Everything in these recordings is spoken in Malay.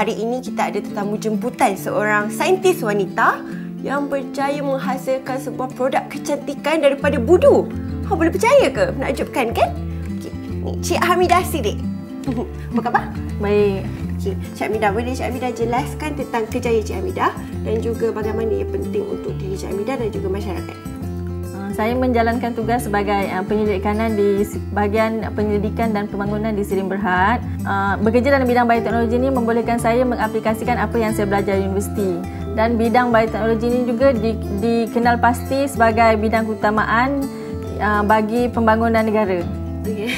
hari ini kita ada tetamu jemputan seorang saintis wanita yang berjaya menghasilkan sebuah produk kecantikan daripada budu. Ha, boleh percaya ke? Menakjubkan kan? Okay. Ni Cik Hamidah Sidik. Apa khabar? Baik. Okey, Cik Hamidah, boleh Cik Hamidah jelaskan tentang kejayaan Cik Hamidah dan juga bagaimana ia penting untuk diri Cik Hamidah dan juga masyarakat? Uh, saya menjalankan tugas sebagai uh, penyelidik kanan di bahagian penyelidikan dan pembangunan di Sirim Berhad. Uh, bekerja dalam bidang bioteknologi ini membolehkan saya mengaplikasikan apa yang saya belajar di universiti. Dan bidang bioteknologi ini juga di, dikenal pasti sebagai bidang keutamaan bagi pembangunan negara. Okay.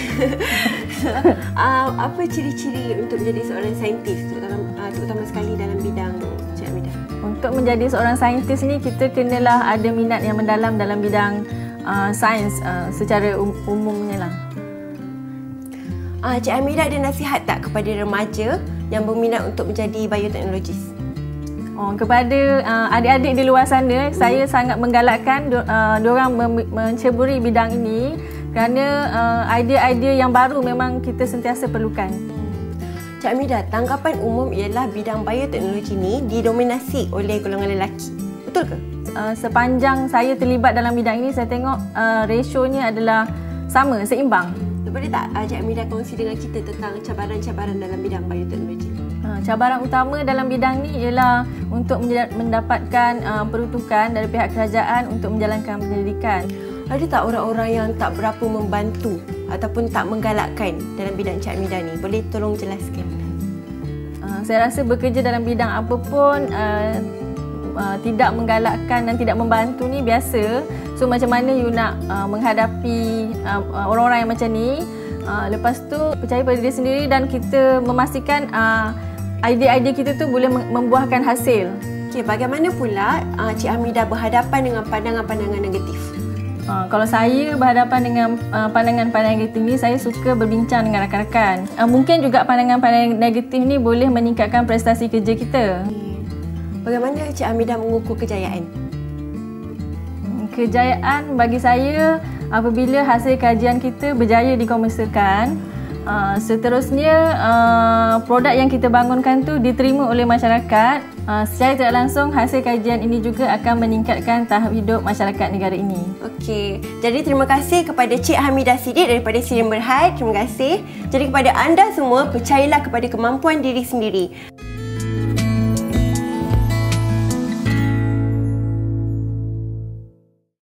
uh, apa ciri-ciri untuk menjadi seorang saintis terutama, uh, terutama sekali dalam bidang? Untuk menjadi seorang saintis ni kita kenalah ada minat yang mendalam dalam bidang uh, sains uh, secara um, umumnya lah. Uh, Cik Amidah ada nasihat tak kepada remaja yang berminat untuk menjadi bioteknologis? Oh, kepada uh, adik-adik di luar sana, hmm. saya sangat menggalakkan uh, diorang menceburi bidang ini kerana uh, idea-idea yang baru memang kita sentiasa perlukan. Cik Amida, tanggapan umum ialah bidang bioteknologi ini didominasi oleh golongan lelaki. Betul ke? Uh, sepanjang saya terlibat dalam bidang ini, saya tengok uh, rasionya adalah sama, seimbang. Boleh tak uh, Cik Amida kongsi dengan kita tentang cabaran-cabaran dalam bidang bioteknologi? Uh, cabaran utama dalam bidang ini ialah untuk mendapatkan uh, peruntukan dari pihak kerajaan untuk menjalankan penyelidikan ada tak orang-orang yang tak berapa membantu ataupun tak menggalakkan dalam bidang Cik Amida ni? Boleh tolong jelaskan? Uh, saya rasa bekerja dalam bidang apa pun uh, uh, tidak menggalakkan dan tidak membantu ni biasa. So macam mana you nak uh, menghadapi uh, orang-orang yang macam ni? Uh, lepas tu percaya pada diri sendiri dan kita memastikan uh, idea-idea kita tu boleh membuahkan hasil. Okay, bagaimana pula uh, Cik Hamidah berhadapan dengan pandangan-pandangan negatif? Uh, kalau saya berhadapan dengan uh, pandangan-pandangan negatif ni, saya suka berbincang dengan rakan-rakan. Uh, mungkin juga pandangan-pandangan negatif ni boleh meningkatkan prestasi kerja kita. Bagaimana Cik Amidah mengukur kejayaan? Hmm, kejayaan bagi saya apabila hasil kajian kita berjaya dikomersialkan, uh, seterusnya uh, produk yang kita bangunkan tu diterima oleh masyarakat Uh, secara tidak langsung hasil kajian ini juga akan meningkatkan tahap hidup masyarakat negara ini. Okey. Jadi terima kasih kepada Cik Hamidah Sidik daripada Sirim Berhad. Terima kasih. Jadi kepada anda semua percayalah kepada kemampuan diri sendiri.